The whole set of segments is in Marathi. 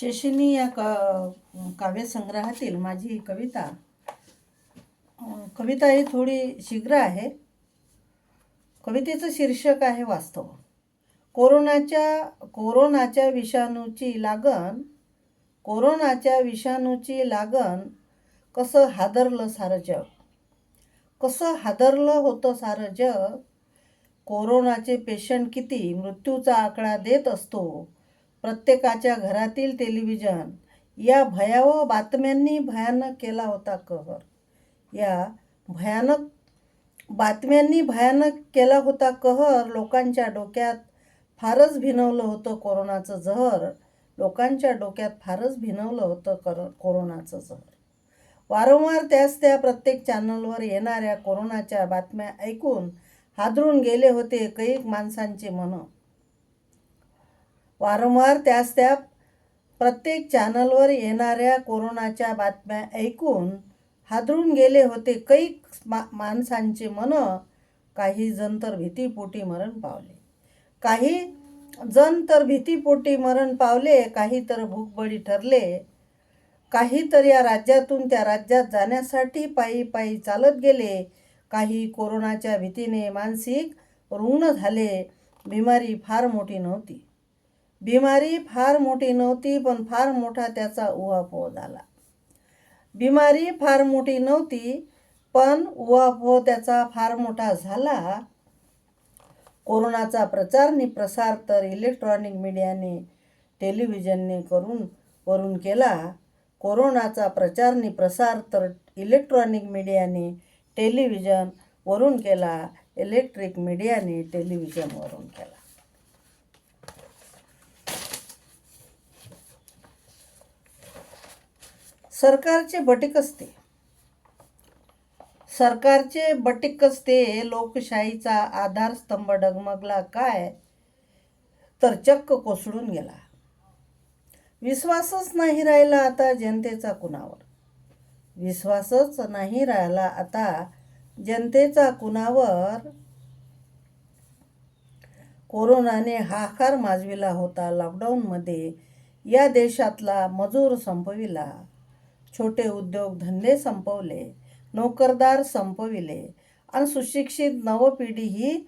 शेषिनी या क काव्यसंग्रहातील माझी ही कविता कविता ही थोडी शीघ्र आहे. कवितेचं शीर्षक आहे वास्तव. कोरोनाच्या कोरोनाच्या विषाणूची लागण कोरोनाच्या विषाणूची लागण कसं हादरलं सारं जग? कसं हादरलं होतं सारं जग? कोरोनाचे पेशंट किती मृत्यूचा आकडा देत असतो? प्रत्येकाच्या घरातील टेलिव्हिजन या भयावह बातम्यांनी भयानक केला होता कहर. या भयानक बातम्यांनी भयानक केला होता कहर लोकांच्या डोक्यात फारच भिनवलं होतं कोरोनाचं जहर. लोकांच्या डोक्यात फारच भिनवलं होतं कर कोरोनाचं जहर. वारंवार त्याच त्या प्रत्येक चॅनलवर येणाऱ्या कोरोनाच्या बातम्या ऐकून हादरून गेले होते कैक माणसांचे मन. वारंवार त्याच त्या प्रत्येक चॅनलवर येणाऱ्या कोरोनाच्या बातम्या ऐकून हादरून गेले होते. कैक मा माणसांचे मन काही जण तर भीतीपोटी मरण पावले. काही जण तर भीतीपोटी मरण पावले काही तर भूकबळी ठरले. काही तर या राज्यातून त्या राज्यात जाण्यासाठी पायी पायी चालत गेले. काही कोरोनाच्या भीतीने मानसिक रुग्ण झाले. बिमारी फार मोठी नव्हती. बिमारी फार मोठी नव्हती पण फार मोठा त्याचा उहापोह झाला. बिमारी फार मोठी नव्हती पण उहापोह त्याचा फार मोठा झाला. कोरोनाचा प्रचार आणि प्रसार तर इलेक्ट्रॉनिक मीडियाने टेलिव्हिजनने करून वरून केला. कोरोनाचा प्रचार आणि प्रसार तर इलेक्ट्रॉनिक मीडियाने टेलिव्हिजन वरून केला. इलेक्ट्रिक मीडियाने टेलिव्हिजनवरून केला. सरकारचे बटिकस्ते सरकारचे बटिकस्ते लोकशाहीचा आधारस्तंभ डगमगला काय? तर चक्क कोसळून गेला. विश्वासच नाही राहिला आता जनतेचा कुणावर. विश्वासच नाही राहिला आता जनतेचा कुणावर. कोरोनाने हाकार माजविला होता लॉकडाऊनमध्ये या देशातला मजूर संपविला. छोटे उद्योग धंदे संपवले नोकरदार संपविले आणि सुशिक्षित नवपिढी ही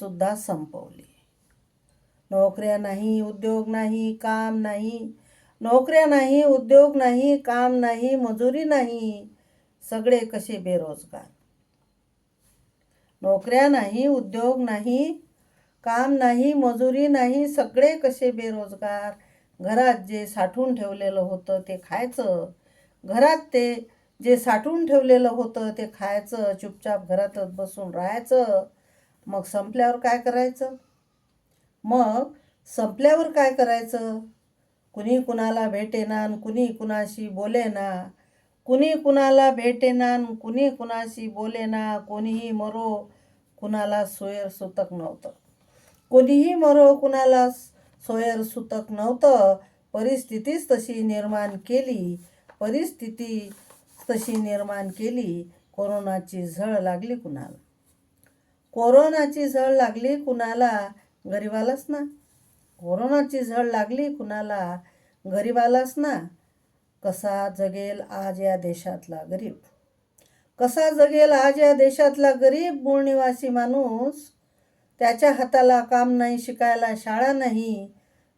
सुद्धा संपवली. नोकऱ्या नाही उद्योग नाही काम नाही. नोकऱ्या नाही उद्योग नाही काम नाही मजुरी नाही. सगळे कसे बेरोजगार? नोकऱ्या नाही उद्योग नाही काम नाही मजुरी नाही सगळे कसे बेरोजगार? घरात जे साठवून ठेवलेलं होतं ते खायचं घरात ते जे साठवून ठेवलेलं होतं ते खायचं चुपचाप घरातच बसून राहायचं. मग संपल्यावर काय करायचं? मग संपल्यावर काय करायचं? कुणी कुणाला भेटेना कुणी कुणाशी बोलेना. कुणी कुणाला भेटेना कुणी कुणाशी बोलेना. कोणीही मरो कुणाला सोयर सुतक नव्हतं. कोणीही मरो कुणाला सोयर सुतक नव्हतं. परिस्थितीच तशी निर्माण केली. परिस्थिती तशी निर्माण केली कोरोनाची झळ लागली कुणाला? कोरोनाची झळ लागली कुणाला? गरिबालाच ना. कोरोनाची झळ लागली कुणाला? गरिबालाच ना. कसा जगेल आज या देशातला गरीब? कसा जगेल आज या देशातला गरीब मूळनिवासी माणूस? त्याच्या हाताला काम नाही शिकायला शाळा नाही.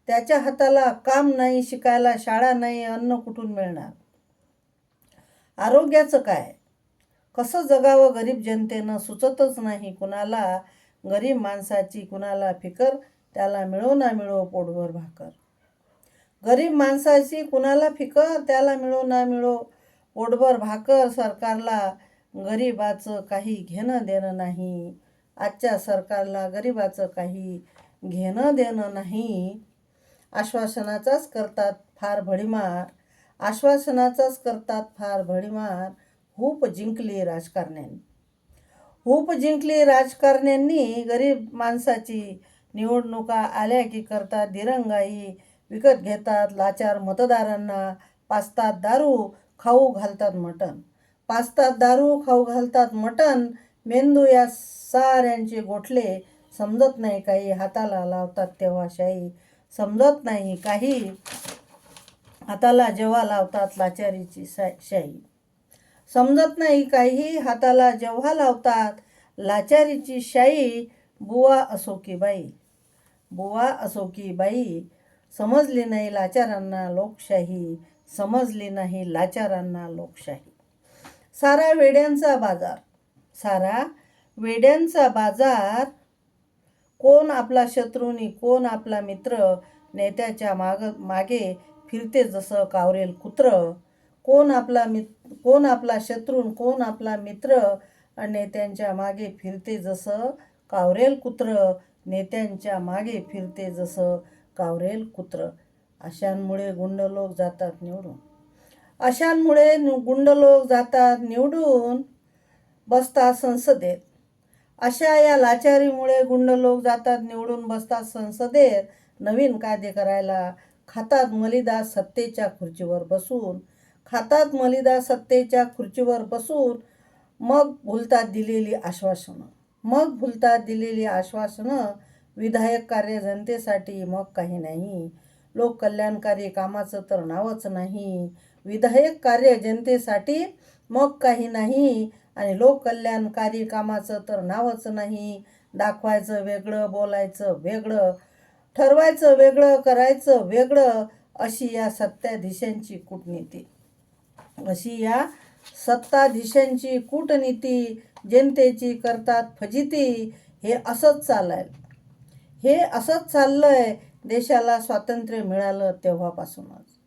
त्याच्या हाताला काम नाही शिकायला शाळा नाही अन्न कुठून मिळणार? आरोग्याचं काय? कसं जगावं गरीब जनतेनं? सुचतच नाही. कुणाला गरीब माणसाची कुणाला फिकर? त्याला मिळो ना मिळो पोटभर भाकर. गरीब माणसाची कुणाला फिकर? त्याला मिळो ना मिळो पोटभर भाकर. सरकारला गरिबाचं काही घेणं देणं नाही. आजच्या सरकारला गरिबाचं काही घेणं देणं नाही. आश्वासनाचाच करतात फार भडीमार. आश्वासनाचाच करतात फार भडीमार. हूप जिंकली राजकारण्यांनी. हूप जिंकली राजकारण्यांनी गरीब माणसाची निवडणुका आल्या की करतात दिरंगाई विकत घेतात लाचार मतदारांना पाचतात दारू खाऊ घालतात मटण. पाचतात दारू खाऊ घालतात मटण मेंदू या साऱ्यांचे गोठले समजत नाही काही हाताला लावतात तेव्हा शाही समजत नाही काही हाताला जेव्हा लावतात लाचारीची सा शाई. समजत नाही काही हाताला जेव्हा लावतात लाचारीची शाई बुवा असो की बाई. बुवा असो की बाई. समजली नाही लाचारांना लोकशाही समजली नाही लाचारांना लोकशाही. सारा वेड्यांचा बाजार सारा वेड्यांचा बाजार. कोण आपला शत्रूनी कोण आपला मित्र नेत्याच्या माग मागे फिरते जसं कावरेल कुत्र. कोण आपला मित कोण आपला शत्रून कोण आपला मित्र आणि नेत्यांच्या मागे फिरते जसं कावरेल कुत्र नेत्यांच्या मागे फिरते जसं कावरेल कुत्र. अशांमुळे गुंड लोक जातात निवडून. अशांमुळे नु- गुंड लोक जातात निवडून बसतात संसदेत. अशा या लाचारीमुळे गुंड लोक जातात निवडून बसतात संसदेत. नवीन कायदे करायला खातात मलिदा सत्तेच्या खुर्चीवर बसून खातात मलिदा सत्तेच्या खुर्चीवर बसून मग भुलतात दिलेली आश्वासनं. मग भुलतात दिलेली आश्वासनं विधायक कार्य जनतेसाठी मग काही नाही. लोककल्याणकारी कामाचं तर नावच नाही. विधायक कार्य जनतेसाठी मग काही नाही आणि लोककल्याणकारी कामाचं तर नावच नाही. दाखवायचं वेगळं बोलायचं वेगळं ठरवायचं वेगळं करायचं वेगळं अशी या सत्ताधीशांची कूटनीती. अशी या सत्ताधीशांची कूटनीती जनतेची करतात फजिती हे असंच चालाय. हे असंच चाललंय देशाला स्वातंत्र्य मिळालं तेव्हापासूनच.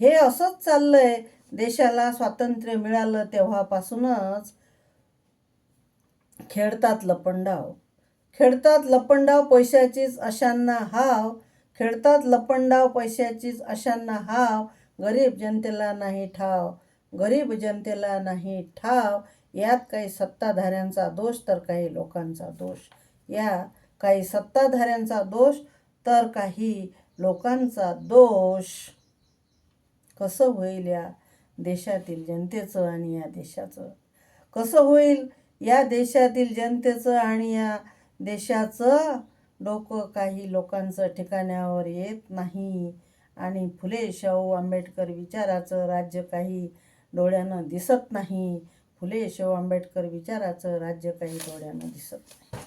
हे असंच चाललंय देशाला स्वातंत्र्य मिळालं तेव्हापासूनच खेळतात लपंडाव. खेळतात लपंडाव पैशाचीच अशांना हाव खेळतात लपंडाव पैशाचीच अशांना हाव गरीब जनतेला नाही ठाव गरीब जनतेला नाही ठाव. यात काही सत्ताधाऱ्यांचा दोष तर काही लोकांचा दोष. या काही सत्ताधाऱ्यांचा दोष तर काही लोकांचा दोष. कसं होईल या देशातील जनतेचं आणि या देशाचं? कसं होईल या देशातील जनतेचं आणि या देशाचं डोकं काही लोकांचं ठिकाण्यावर येत नाही. आणि फुले शाहू आंबेडकर विचाराचं राज्य काही डोळ्यानं दिसत नाही. फुले शाहू आंबेडकर विचाराचं राज्य काही डोळ्यानं दिसत नाही.